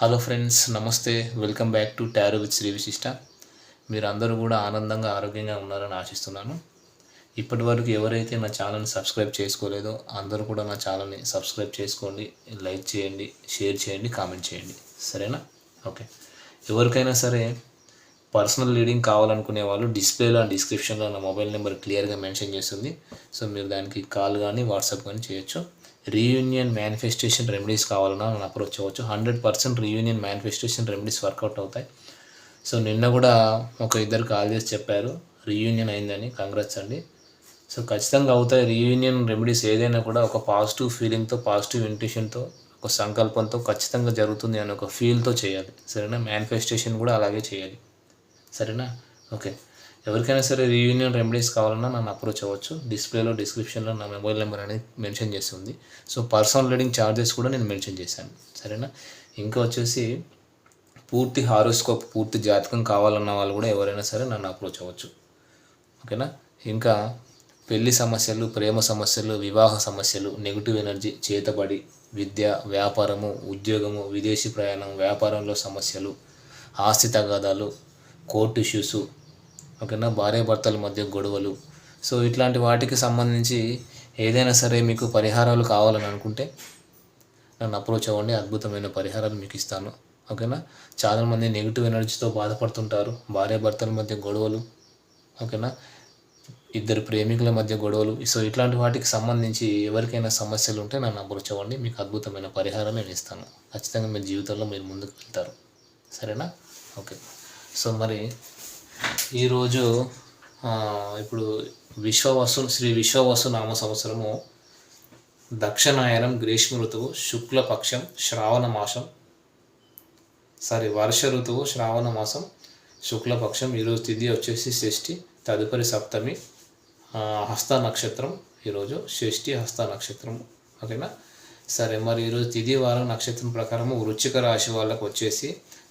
Hello friends నమస్తే. Welcome back to tarot with Shri Vishishta మీరు అందరూ కూడా ఆనందంగా ఆరోగ్యంగా ఉన్నారని ఆశిస్తున్నాను. ఇప్పటి వరకు ఎవరైతే నా ఛానల్ని సబ్స్క్రైబ్ చేసుకోలేదో అందరూ కూడా నా ఛానల్ని సబ్స్క్రైబ్ చేసుకోండి లైక్ చేయండి షేర్ చేయండి కామెంట్ చేయండి. సరేనా? ఓకే ఎవరికైనా సరే పర్సనల్ రీడింగ్ కావాలనుకునే వాళ్ళు డిస్ప్లేలో డిస్క్రిప్షన్లో నా మొబైల్ నెంబర్ క్లియర్గా మెన్షన్ చేస్తుంది. సో మీరు దానికి కాల్ కానీ వాట్సాప్ కానీ చేయొచ్చు. రీయూనియన్ మేనిఫెస్టేషన్ రెమెడీస్ కావాలన్నా నన్ను అప్రోచ్ అవ్వచ్చు. Hundred percent reunion manifestation remedies work out అవుతాయి. సో నిన్న కూడా ఒక ఇద్దరు కాల్ చేసి చెప్పారు. రీయూనియన్ అయిందని కంగ్రాట్స్ అండి. సో ఖచ్చితంగా అవుతాయి. రీయూనియన్ రెమెడీస్ ఏదైనా కూడా ఒక పాజిటివ్ ఫీలింగ్తో పాజిటివ్ ఇంట్యూషన్తో ఒక సంకల్పంతో ఖచ్చితంగా జరుగుతుంది అని ఒక ఫీల్తో చేయాలి. సరేనా? మేనిఫెస్టేషన్ కూడా అలాగే చేయాలి. సరేనా? ఓకే. ఎవరికైనా సరే రీయూనియన్ రెమెడీస్ కావాలన్నా నన్ను అప్రోచ్ అవ్వచ్చు. డిస్ప్లేలో డిస్క్రిప్షన్లో నా మొబైల్ నెంబర్ అనేది మెన్షన్ చేస్తుంది సో పర్సనల్ రీడింగ్ ఛార్జెస్ కూడా నేను మెన్షన్ చేశాను. సరేనా? ఇంకా వచ్చేసి పూర్తి హారోస్కోప్ పూర్తి జాతకం కావాలన్న వాళ్ళు కూడా ఎవరైనా సరే నన్ను అప్రోచ్ అవ్వచ్చు. ఓకేనా? ఇంకా పెళ్ళి సమస్యలు ప్రేమ సమస్యలు వివాహ సమస్యలు నెగిటివ్ ఎనర్జీ చేతబడి విద్య వ్యాపారము ఉద్యోగము విదేశీ ప్రయాణం వ్యాపారంలో సమస్యలు ఆస్తి తగాదాలు కోర్టు ఇష్యూస్ ఓకేనా? భార్యాభర్తల మధ్య గొడవలు. సో ఇట్లాంటి వాటికి సంబంధించి ఏదైనా సరే మీకు పరిహారాలు కావాలని అనుకుంటే నన్ను అప్రోచ్ అవ్వండి. అద్భుతమైన పరిహారాలు మీకు ఇస్తాను. ఓకేనా? చాలామంది నెగిటివ్ ఎనర్జీతో బాధపడుతుంటారు. భార్యాభర్తల మధ్య గొడవలు. ఓకేనా? ఇద్దరు ప్రేమికుల మధ్య గొడవలు. సో ఇట్లాంటి వాటికి సంబంధించి ఎవరికైనా సమస్యలు ఉంటే నన్ను అప్రోచ్ అవ్వండి. మీకు అద్భుతమైన పరిహారం నేను ఇస్తాను. ఖచ్చితంగా మీ జీవితంలో మీరు ముందుకు వెళ్తారు. సరేనా? ఓకే. సో మరి ఈరోజు ఇప్పుడు విశ్వవసు శ్రీ విశ్వవసు నామ సంవత్సరము దక్షిణాయనం గ్రీష్మ ఋతువు శుక్లపక్షం శ్రావణ మాసం సారీ వర్ష ఋతువు శ్రావణ మాసం శుక్లపక్షం ఈరోజు తిథి వచ్చేసి షష్ఠి తదుపరి సప్తమి హస్త నక్షత్రం ఈరోజు షష్ఠి హస్త నక్షత్రం ఓకేనా? సరే మరి ఈరోజు తిథి వారం నక్షత్రం ప్రకారము వృచ్చిక రాశి వాళ్ళకు వచ్చేసి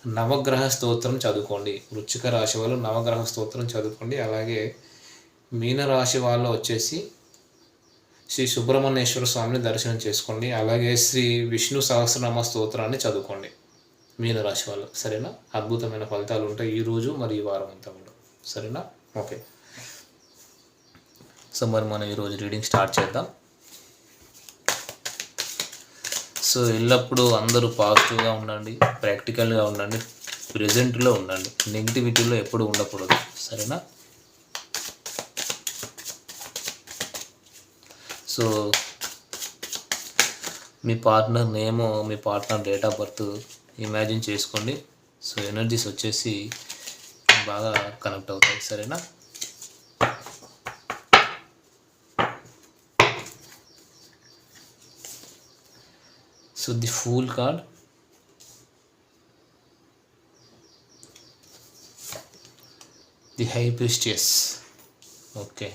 నవగ్రహ స్తోత్రం చదువుకోండి. వృచ్చిక రాశి వాళ్ళు నవగ్రహ స్తోత్రం చదువుకోండి. అలాగే మీనరాశి వాళ్ళు వచ్చేసి శ్రీ సుబ్రహ్మణ్యేశ్వర స్వామిని దర్శనం చేసుకోండి. అలాగే శ్రీ విష్ణు సహస్రనామ స్తోత్రాన్ని చదువుకోండి. మీనరాశి వాళ్ళు. సరేనా? అద్భుతమైన ఫలితాలు ఉంటాయి ఈ రోజు మరి ఈ వారం అంతా కూడా. సరేనా? ఓకే. సో మరి మనం ఈరోజు రీడింగ్ స్టార్ట్ చేద్దాం. సో ఎల్లప్పుడూ అందరూ పాజిటివ్గా ఉండండి ప్రాక్టికల్గా ఉండండి ప్రజెంట్లో ఉండండి నెగిటివిటీలో ఎప్పుడు ఉండకూడదు. సరేనా? సో మీ partner name me partner date of birth imagine చేసుకోండి. సో ఎనర్జీస్ వచ్చేసి బాగా కనెక్ట్ అవుతాయి. సరేనా? So the fool card the high priestess okay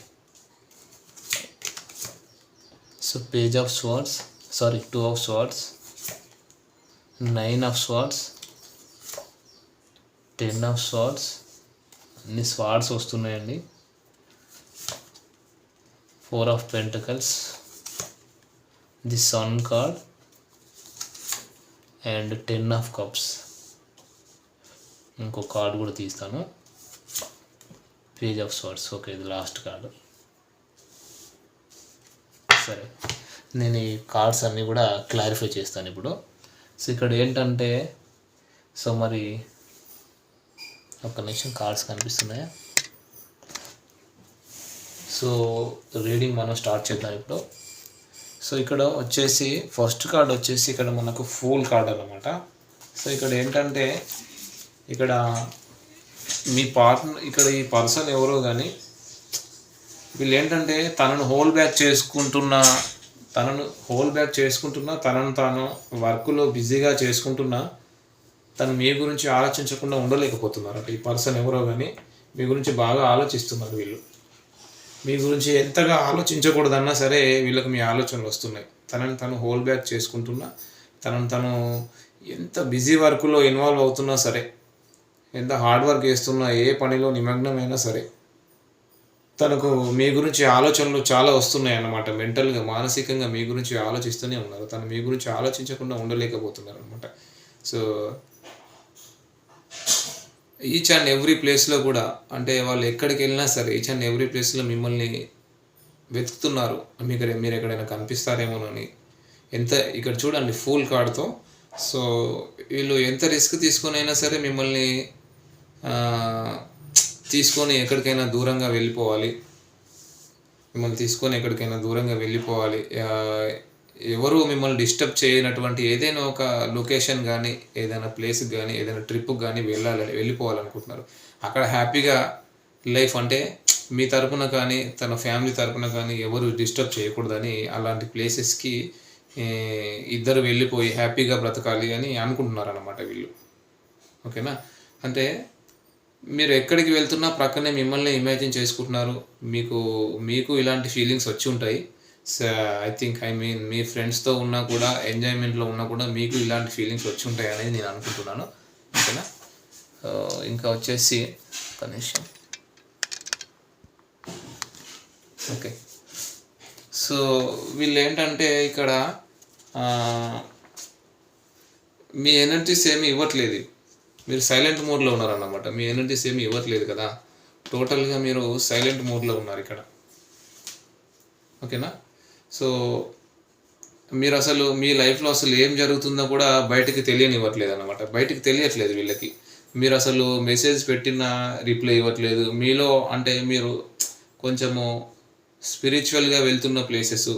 so page of swords sorry two of swords nine of swords ten of swords అన్ని swords వస్తున్నాయండి? Four of pentacles the sun card and ten of cups. ఇంకో card కూడా తీస్తాను. Page of swords. Okay ఇది last card. సరే నేను ఈ cards అన్నీ కూడా క్లారిఫై చేస్తాను ఇప్పుడు. సో ఇక్కడ ఏంటంటే సో మరి ఒక నిమిషం కార్డ్స్ కనిపిస్తున్నాయా? సో రీడింగ్ మనం స్టార్ట్ చేద్దాం ఇప్పుడు. సో ఇక్కడ వచ్చేసి ఫస్ట్ కార్డ్ వచ్చేసి ఇక్కడ మనకు ఫూల్ కార్డ్ అనమాట సో ఇక్కడ ఏంటంటే ఇక్కడ మీ పార్ట్నర్ ఇక్కడ ఈ పర్సన్ ఎవరో కానీ వీళ్ళు ఏంటంటే తనను హోల్ బ్యాక్ చేసుకుంటున్న తనను హోల్ బ్యాక్ చేసుకుంటున్నా తనను తాను వర్క్లో బిజీగా చేసుకుంటున్నా తను మీ గురించి ఆలోచించకుండా ఉండలేకపోతున్నారు. ఈ పర్సన్ ఎవరో కానీ మీ గురించి బాగా ఆలోచిస్తున్నారు వీళ్ళు. మీ గురించి ఎంతగా ఆలోచించకూడదన్నా సరే వీళ్ళకి మీ ఆలోచనలు వస్తున్నాయి. తనని తను హోల్ బ్యాక్ చేసుకుంటున్నా తనను తను ఎంత బిజీ వర్క్లో ఇన్వాల్వ్ అవుతున్నా సరే ఎంత హార్డ్ వర్క్ చేస్తున్నా ఏ పనిలో నిమగ్నమైనా సరే తనకు మీ గురించి ఆలోచనలు చాలా వస్తున్నాయి అన్నమాట. మెంటల్గా మానసికంగా మీ గురించి ఆలోచిస్తూనే ఉన్నారు. తను మీ గురించి ఆలోచించకుండా ఉండలేకపోతున్నారు అనమాట సో ఈచ్ అండ్ ఎవ్రీ ప్లేస్లో కూడా అంటే వాళ్ళు ఎక్కడికి వెళ్ళినా సరే ఈచ్ అండ్ ఎవ్రీ ప్లేస్లో మిమ్మల్ని వెతుకుతున్నారు. మీకు మీరు ఎక్కడైనా కనిపిస్తారేమోనని. ఎంత ఇక్కడ చూడండి ఫుల్ కార్డ్తో సో వీళ్ళు ఎంత రిస్క్ తీసుకొని అయినా సరే మిమ్మల్ని తీసుకొని ఎక్కడికైనా దూరంగా వెళ్ళిపోవాలి. మిమ్మల్ని తీసుకొని ఎక్కడికైనా దూరంగా వెళ్ళిపోవాలి. ఎవరు మిమ్మల్ని డిస్టర్బ్ చేయనటువంటి ఏదైనా ఒక లొకేషన్ కానీ ఏదైనా ప్లేస్కి కానీ ఏదైనా ట్రిప్కి కానీ వెళ్ళాలని వెళ్ళిపోవాలనుకుంటున్నారు. అక్కడ హ్యాపీగా లైఫ్ అంటే మీ తరపున కానీ తన ఫ్యామిలీ తరపున కానీ ఎవరు డిస్టర్బ్ చేయకూడదని అలాంటి ప్లేసెస్కి ఇద్దరు వెళ్ళిపోయి హ్యాపీగా బ్రతకాలి అని అనుకుంటున్నారు అనమాట వీళ్ళు. ఓకేనా? అంటే మీరు ఎక్కడికి వెళ్తున్నా ప్రక్కనే మిమ్మల్ని ఇమాజిన్ చేసుకుంటున్నారు. మీకు మీకు ఇలాంటి ఫీలింగ్స్ వచ్చి ఉంటాయి. ఐ థింక్ ఐ మీన్ మీ ఫ్రెండ్స్తో ఉన్నా కూడా ఎంజాయ్మెంట్లో ఉన్నా కూడా మీకు ఇలాంటి ఫీలింగ్స్ వచ్చి ఉంటాయి అనేది నేను అనుకుంటున్నాను. ఓకేనా? ఇంకా వచ్చేసి కనీసం ఓకే. సో వీళ్ళు ఏంటంటే ఇక్కడ మీ ఎనర్జీస్ ఏమి ఇవ్వట్లేదు. మీరు సైలెంట్ మోడ్లో ఉన్నారన్నమాట. మీ ఎనర్జీస్ ఏమి ఇవ్వట్లేదు కదా. టోటల్గా మీరు సైలెంట్ మోడ్లో ఉన్నారు ఇక్కడ. ఓకేనా? సో మీరు అసలు మీ లైఫ్లో అసలు ఏం జరుగుతుందో కూడా బయటకి తెలియనివ్వట్లేదు అనమాట బయటకు తెలియట్లేదు వీళ్ళకి. మీరు అసలు మెసేజ్ పెట్టిన రిప్లై ఇవ్వట్లేదు. మీలో అంటే మీరు కొంచెము స్పిరిచువల్గా వెళ్తున్న ప్లేసెస్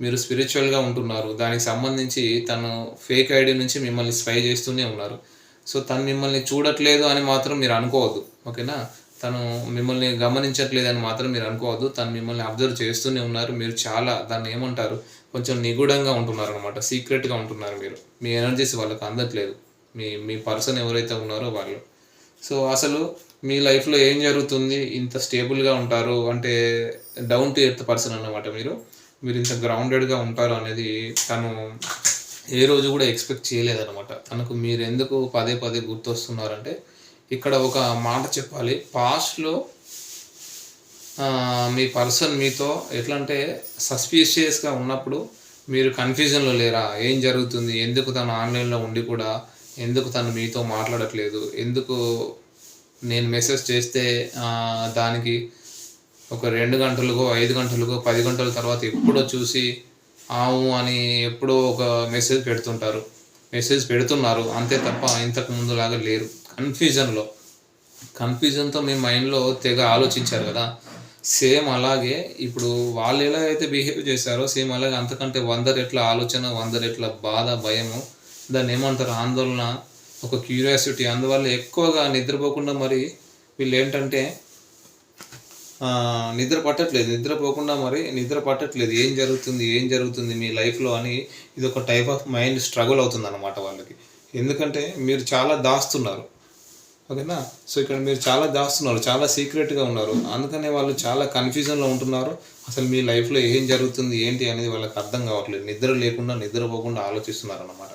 మీరు స్పిరిచువల్గా ఉంటున్నారు. దానికి సంబంధించి తను ఫేక్ ఐడి నుంచి మిమ్మల్ని స్పై చేస్తూనే ఉన్నారు. సో తను మిమ్మల్ని చూడట్లేదు అని మాత్రం మీరు అనుకోవద్దు. ఓకేనా? తను మిమ్మల్ని గమనించట్లేదని మాత్రం మీరు అనుకోవద్దు. తను మిమ్మల్ని అబ్జర్వ్ చేస్తూనే ఉన్నారు. మీరు చాలా దాన్ని ఏమంటారు? కొంచెం నిగూఢంగా ఉంటున్నారు అనమాట సీక్రెట్గా ఉంటున్నారు మీరు. మీ ఎనర్జీస్ వాళ్ళకి అందట్లేదు. మీ మీ పర్సన్ ఎవరైతే ఉన్నారో వాళ్ళు. సో అసలు మీ లైఫ్లో ఏం జరుగుతుంది? ఇంత స్టేబుల్గా ఉంటారు అంటే డౌన్ టు ఎర్త్ పర్సన్ అన్నమాట మీరు. మీరు ఇంత గ్రౌండెడ్గా ఉంటారు అనేది తను ఏ రోజు కూడా ఎక్స్పెక్ట్ చేయలేదన్నమాట. తనకు మీరు ఎందుకు పదే పదే గుర్తొస్తున్నారంటే ఇక్కడ ఒక మాట చెప్పాలి. పాస్ట్లో మీ పర్సన్ మీతో ఎట్లా అంటే సస్పీషియస్గా ఉన్నప్పుడు మీరు కన్ఫ్యూజన్లో లేరా? ఏం జరుగుతుంది? ఎందుకు తను ఆన్లైన్లో ఉండి కూడా ఎందుకు తను మీతో మాట్లాడట్లేదు? ఎందుకు నేను మెసేజ్ చేస్తే దానికి ఒక రెండు గంటలకో ఐదు గంటలకో పది గంటల తర్వాత ఎప్పుడో చూసి ఆవు అని ఎప్పుడో ఒక మెసేజ్ పెడుతుంటారు. మెసేజ్ పెడుతున్నారు. అంతే తప్ప ఇంతకు ముందులాగా లేరు. కన్ఫ్యూజన్లో కన్ఫ్యూజన్తో మీ మైండ్లో తెగ ఆలోచించారు కదా. సేమ్ అలాగే ఇప్పుడు వాళ్ళు ఎలా అయితే బిహేవ్ చేశారో సేమ్ అలాగే అంతకంటే వంద రెట్ల ఆలోచన వంద రెట్ల బాధ భయము దాన్ని ఏమంటారు? ఆందోళన ఒక క్యూరియాసిటీ అందువల్ల ఎక్కువగా నిద్రపోకుండా మరి వీళ్ళు ఏంటంటే నిద్ర పట్టట్లేదు. నిద్రపోకుండా మరి నిద్ర పట్టట్లేదు. ఏం జరుగుతుంది? ఏం జరుగుతుంది మీ లైఫ్లో అని ఇది ఒక టైప్ ఆఫ్ మైండ్ స్ట్రగుల్ అవుతుంది అన్నమాట వాళ్ళకి. ఎందుకంటే మీరు చాలా దాస్తున్నారు. ఓకేనా? సో ఇక్కడ మీరు చాలా దాస్తున్నారు చాలా సీక్రెట్గా ఉన్నారు. అందుకనే వాళ్ళు చాలా కన్ఫ్యూజన్లో ఉంటున్నారు. అసలు మీ లైఫ్లో ఏం జరుగుతుంది ఏంటి అనేది వాళ్ళకి అర్థం కావట్లేదు. నిద్ర లేకుండా నిద్రపోకుండా ఆలోచిస్తున్నారు అన్నమాట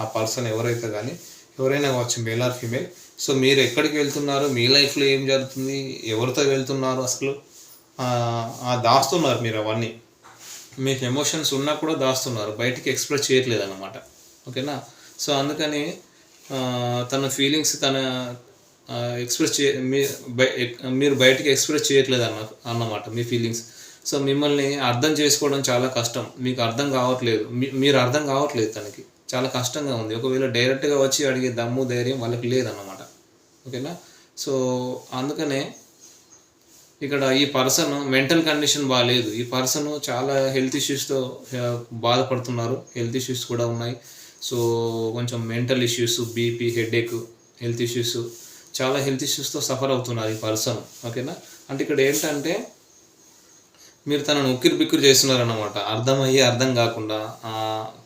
ఆ పర్సన్ ఎవరైతే కానీ ఎవరైనా కావచ్చు మేల్ ఆర్ ఫీమేల్. సో మీరు ఎక్కడికి వెళ్తున్నారు మీ లైఫ్లో ఏం జరుగుతుంది ఎవరితో వెళ్తున్నారు అసలు? ఆ, దాస్తున్నారు మీరు అవన్నీ. మీకు ఎమోషన్స్ ఉన్నా కూడా దాస్తున్నారు బయటికి ఎక్స్ప్రెస్ చేయట్లేదు అనమాట ఓకేనా? సో అందుకని తన ఫీలింగ్స్ తన ఎక్స్ప్రెస్ చే మీ- మీరు బయటికి ఎక్స్ప్రెస్ చేయట్లేదు అన్న అన్నమాట మీ ఫీలింగ్స్ సో మిమ్మల్ని అర్థం చేసుకోవడం చాలా కష్టం. మీకు అర్థం కావట్లేదు. మీ- మీరు అర్థం కావట్లేదు తనకి. చాలా కష్టంగా ఉంది. ఒకవేళ డైరెక్ట్గా వచ్చి అడిగే దమ్ము ధైర్యం వాళ్ళకి లేదన్నమాట. ఓకేనా? సో అందుకనే ఇక్కడ ఈ పర్సన్ మెంటల్ కండిషన్ బాగాలేదు ఈ పర్సన్ చాలా హెల్త్ ఇష్యూస్తో బాధపడుతున్నారు. హెల్త్ ఇష్యూస్ కూడా ఉన్నాయి. సో కొంచెం mental issues BP headache health issues చాలా హెల్త్ ఇష్యూస్తో సఫర్ అవుతున్నారు ఈ పర్సన్ ఓకేనా? అంటే ఇక్కడ ఏంటంటే మీరు తనను ఉక్కిరి బిక్కిరి చేస్తున్నారన్నమాట. అర్థమయ్యి అర్థం కాకుండా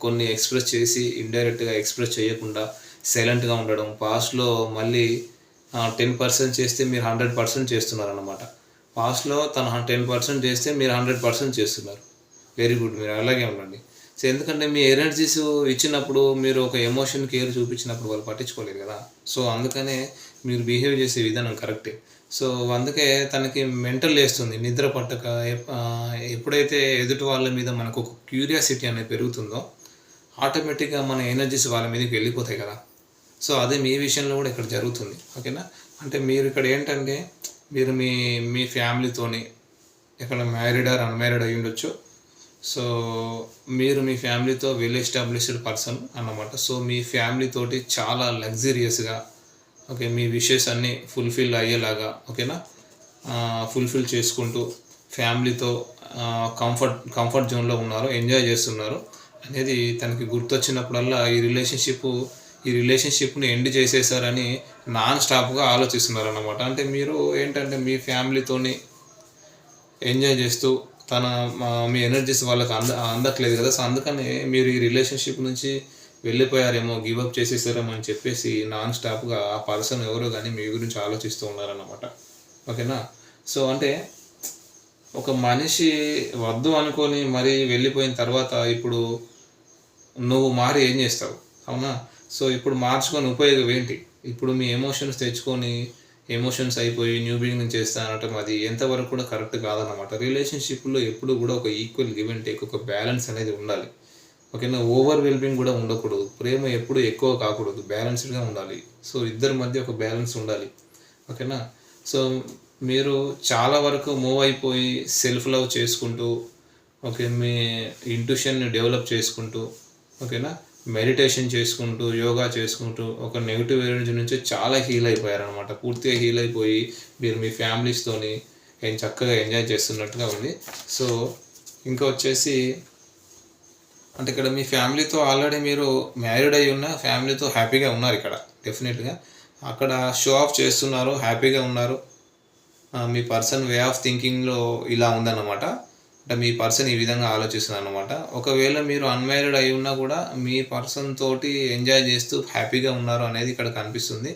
కొన్ని ఎక్స్ప్రెస్ చేసి ఇండైరెక్ట్గా ఎక్స్ప్రెస్ చేయకుండా సైలెంట్గా ఉండడం పాస్ట్లో మళ్ళీ టెన్ పర్సెంట్ చేస్తే మీరు హండ్రెడ్ పర్సెంట్ చేస్తున్నారన్నమాట. పాస్ట్లో తను టెన్ పర్సెంట్ చేస్తే మీరు హండ్రెడ్ పర్సెంట్ చేస్తున్నారు. వెరీ గుడ్ మీరు అలాగే ఉండండి. సో ఎందుకంటే మీ ఎనర్జీస్ ఇచ్చినప్పుడు మీరు ఒక ఎమోషన్ కేర్ చూపించినప్పుడు వాళ్ళు పట్టించుకోలేరు కదా. సో అందుకనే మీరు బిహేవ్ చేసే విధానం కరెక్టే సో అందుకే తనకి మెంటల్ వేస్తుంది నిద్ర పట్టక ఎప్పుడైతే ఎదుటి వాళ్ళ మీద మనకు ఒక క్యూరియాసిటీ అనేది పెరుగుతుందో ఆటోమేటిక్గా మన ఎనర్జీస్ వాళ్ళ మీదకి వెళ్ళిపోతాయి కదా. సో అదే మీ విషయంలో కూడా ఇక్కడ జరుగుతుంది. ఓకేనా అంటే మీరు ఇక్కడ ఏంటంటే మీరు మీ మీ ఫ్యామిలీతోని ఇక్కడ మ్యారీడ్ ఆర్ అన్మ్యారీడ్ అయి ఉండొచ్చు. సో మీరు మీ ఫ్యామిలీతో వెల్ ఎస్టాబ్లిష్డ్ పర్సన్ అన్నమాట. సో మీ ఫ్యామిలీతోటి చాలా లగ్జరియస్గా ఓకే మీ విషెస్ అన్నీ ఫుల్ఫిల్ అయ్యేలాగా ఓకేనా? ఫుల్ఫిల్ చేసుకుంటూ ఫ్యామిలీతో కంఫర్ట్ కంఫర్ట్ జోన్లో ఉన్నారు ఎంజాయ్ చేస్తున్నారు అనేది తనకి గుర్తొచ్చినప్పుడల్లా ఈ రిలేషన్షిప్ ఈ రిలేషన్షిప్ని ఎండ్ చేసేసారని నాన్ స్టాప్గా ఆలోచిస్తున్నారు అన్నమాట అంటే మీరు ఏంటంటే మీ ఫ్యామిలీతోని ఎంజాయ్ చేస్తూ తన మా- మీ ఎనర్జీస్ వాళ్ళకి అంద అందట్లేదు కదా. సో అందుకని మీరు ఈ రిలేషన్షిప్ నుంచి వెళ్ళిపోయారేమో గివప్ చేసేసారేమో అని చెప్పేసి నాన్ స్టాప్గా ఆ పర్సన్ ఎవరో కానీ మీ గురించి ఆలోచిస్తూ ఉన్నారన్నమాట. ఓకేనా? సో అంటే ఒక మనిషి వద్దు అనుకొని మరి వెళ్ళిపోయిన తర్వాత ఇప్పుడు నువ్వు మారి ఏం చేస్తావు? అవునా? సో ఇప్పుడు మార్చుకొని ఉపయోగం ఏంటి? ఇప్పుడు మీ ఎమోషన్స్ తెచ్చుకొని ఎమోషన్స్ అయిపోయి న్యూ బిగినింగ్ చేస్తా అనటం అది ఎంతవరకు కూడా కరెక్ట్ కాదన్నమాట. రిలేషన్షిప్లో ఎప్పుడు కూడా ఒక ఈక్వల్ గివ్ అండ్ టేక్ ఒక బ్యాలెన్స్ అనేది ఉండాలి. ఓకేనా? ఓవర్ వెల్బింగ్ కూడా ఉండకూడదు. ప్రేమ ఎప్పుడు ఎక్కువ కాకూడదు. బ్యాలెన్స్డ్గా ఉండాలి. సో ఇద్దరి మధ్య ఒక బ్యాలెన్స్ ఉండాలి. ఓకేనా? సో మీరు చాలా వరకు మూవ్ అయిపోయి సెల్ఫ్ లవ్ చేసుకుంటూ ఓకే మీ ఇంట్యూషన్ని డెవలప్ చేసుకుంటూ ఓకేనా? మెడిటేషన్ చేసుకుంటూ యోగా చేసుకుంటూ ఒక నెగిటివ్ ఎనర్జీ నుంచి చాలా హీల్ అయిపోయారనమాట పూర్తిగా హీల్ అయిపోయి మీరు మీ ఫ్యామిలీస్తోని ఏం చక్కగా ఎంజాయ్ చేస్తున్నట్టుగా ఉంది. సో ఇంకా వచ్చేసి అంటే ఇక్కడ మీ ఫ్యామిలీతో ఆల్రెడీ మీరు మ్యారీడ్ అయి ఉన్న ఫ్యామిలీతో హ్యాపీగా ఉన్నారు ఇక్కడ డెఫినెట్గా. అక్కడ షో ఆఫ్ చేస్తున్నారు హ్యాపీగా ఉన్నారు. మీ పర్సన్ వే ఆఫ్ థింకింగ్లో ఇలా ఉందన్నమాట. అంటే మీ పర్సన్ ఈ విధంగా ఆలోచిస్తుంది అనమాట ఒకవేళ మీరు అన్మ్యారీడ్ అయి ఉన్నా కూడా మీ పర్సన్ తోటి ఎంజాయ్ చేస్తూ హ్యాపీగా ఉన్నారు అనేది ఇక్కడ కనిపిస్తుంది.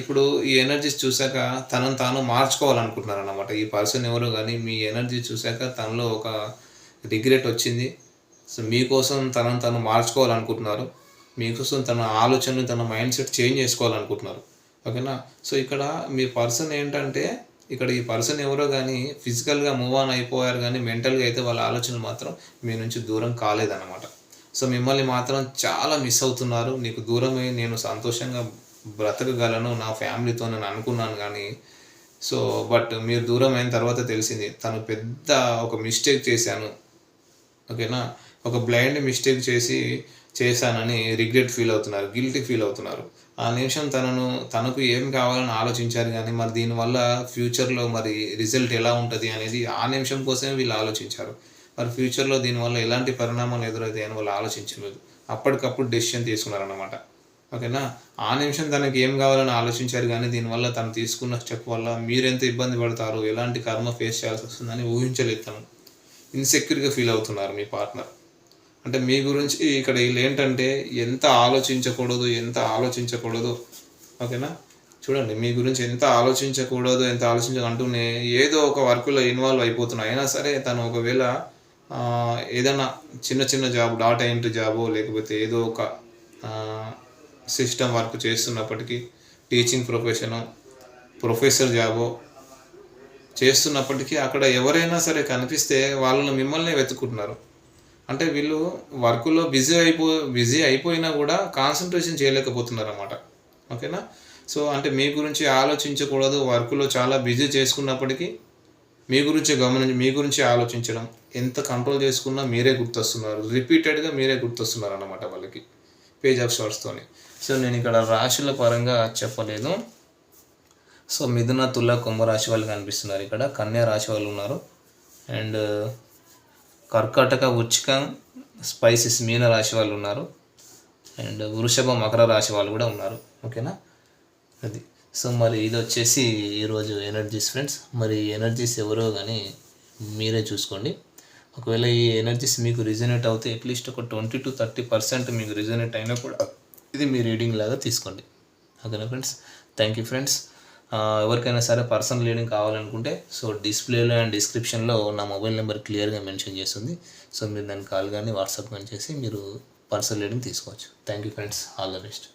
ఇప్పుడు ఈ ఎనర్జీస్ చూశాక తనను తాను మార్చుకోవాలనుకుంటున్నారు అనమాట ఈ పర్సన్ ఎవరో కానీ మీ ఎనర్జీ చూశాక తనలో ఒక రిగ్రెట్ వచ్చింది. సో మీకోసం తనను తను మార్చుకోవాలనుకుంటున్నారు. మీకోసం తన ఆలోచనలు తన మైండ్ సెట్ చేంజ్ చేసుకోవాలనుకుంటున్నారు. ఓకేనా? సో ఇక్కడ మీ పర్సన్ ఏంటంటే ఇక్కడ ఈ పర్సన్ ఎవరో కానీ ఫిజికల్గా మూవ్ ఆన్ అయిపోయారు కానీ మెంటల్గా అయితే వాళ్ళ ఆలోచనలు మాత్రం మీ నుంచి దూరం కాలేదన్నమాట. సో మిమ్మల్ని మాత్రం చాలా మిస్ అవుతున్నారు. నీకు దూరమై నేను సంతోషంగా బ్రతకగలను నా ఫ్యామిలీతో నేను అనుకున్నాను కానీ సో బట్ మీరు దూరం అయిన తర్వాత తెలిసింది తను పెద్ద ఒక మిస్టేక్ చేశాను. ఓకేనా ఒక బ్లైండ్ మిస్టేక్ చేసి చేశానని రిగ్రెట్ ఫీల్ అవుతున్నారు గిల్టీ ఫీల్ అవుతున్నారు. ఆ నిమిషం తనను తనకు ఏం కావాలని ఆలోచించారు కానీ మరి దీనివల్ల ఫ్యూచర్లో మరి రిజల్ట్ ఎలా ఉంటుంది అనేది ఆ నిమిషం కోసమే వీళ్ళు ఆలోచించారు. మరి ఫ్యూచర్లో దీనివల్ల ఎలాంటి పరిణామాలు ఎదురవుతాయి అని వాళ్ళు ఆలోచించలేదు. అప్పటికప్పుడు డెసిషన్ తీసుకున్నారన్నమాట. ఓకేనా? ఆ నిమిషం తనకి ఏం కావాలని ఆలోచించారు కానీ దీనివల్ల తను తీసుకున్న స్టెప్ వల్ల మీరెంత ఇబ్బంది పడతారు ఎలాంటి కర్మ ఫేస్ చేయాల్సి వస్తుందని ఊహించలేదు తను. ఇన్సెక్యూర్గా ఫీల్ అవుతున్నారు మీ పార్ట్నర్. అంటే మీ గురించి ఇక్కడ వీళ్ళు ఏంటంటే ఎంత ఆలోచించకూడదు ఎంత ఆలోచించకూడదు. ఓకేనా? చూడండి మీ గురించి ఎంత ఆలోచించకూడదు ఎంత ఆలోచించకంటూనే ఏదో ఒక వర్క్లో ఇన్వాల్వ్ అయిపోతున్నా అయినా సరే తను ఒకవేళ ఏదైనా చిన్న చిన్న జాబ్ డాటా ఎంట్రీ జాబో లేకపోతే ఏదో ఒక సిస్టమ్ వర్క్ చేస్తున్నప్పటికీ టీచింగ్ ప్రొఫెషను ప్రొఫెసర్ జాబో చేస్తున్నప్పటికీ అక్కడ ఎవరైనా సరే కనిపిస్తే వాళ్ళని మిమ్మల్ని వెతుకుంటున్నారు అంటే వీళ్ళు వర్క్లో బిజీ అయిపో బిజీ అయిపోయినా కూడా కాన్సన్ట్రేషన్ చేయలేకపోతున్నారు అనమాట ఓకేనా? సో అంటే మీ గురించి ఆలోచించకూడదు. వర్క్లో చాలా బిజీ చేసుకున్నప్పటికీ మీ గురించి గమనించి మీ గురించి ఆలోచించడం. ఎంత కంట్రోల్ చేసుకున్నా మీరే గుర్తొస్తున్నారు. రిపీటెడ్గా మీరే గుర్తొస్తున్నారు అనమాట వాళ్ళకి పేజ్ ఆఫ్ షార్ట్స్తోని సో నేను ఇక్కడ రాశుల పరంగా చెప్పలేదు సో మిథున తుల కుంభరాశి వాళ్ళు కనిపిస్తున్నారు ఇక్కడ. కన్యా రాశి వాళ్ళు ఉన్నారు. అండ్ కర్కాటక వృచ్చిక స్పైసెస్ మీన రాశి వాళ్ళు ఉన్నారు. అండ్ వృషభ మకర రాశి వాళ్ళు కూడా ఉన్నారు. ఓకేనా? అది. సో మరి ఇది వచ్చేసి ఈరోజు ఎనర్జీస్ ఫ్రెండ్స్ మరి ఎనర్జీస్ ఎవరో కానీ మీరే చూసుకోండి. ఒకవేళ ఈ ఎనర్జీస్ మీకు రిజనేట్ అవుతే అట్లీస్ట్ ఒక ట్వంటీ టు థర్టీ పర్సెంట్ మీకు రిజనేట్ అయినా కూడా ఇది మీ రీడింగ్ లాగా తీసుకోండి. ఓకేనా ఫ్రెండ్స్ థ్యాంక్ యూ ఫ్రెండ్స్ ఎవరికైనా సరే పర్సనల్ రీడింగ్ కావాలనుకుంటే సో డిస్ప్లేలో అండ్ డిస్క్రిప్షన్లో నా మొబైల్ నెంబర్ క్లియర్గా మెన్షన్ చేస్తుంది. సో మీరు దాన్ని కాల్ కానీ వాట్సాప్ కానీ చేసి మీరు పర్సనల్ రీడింగ్ తీసుకోవచ్చు. Thank you friends. All the best.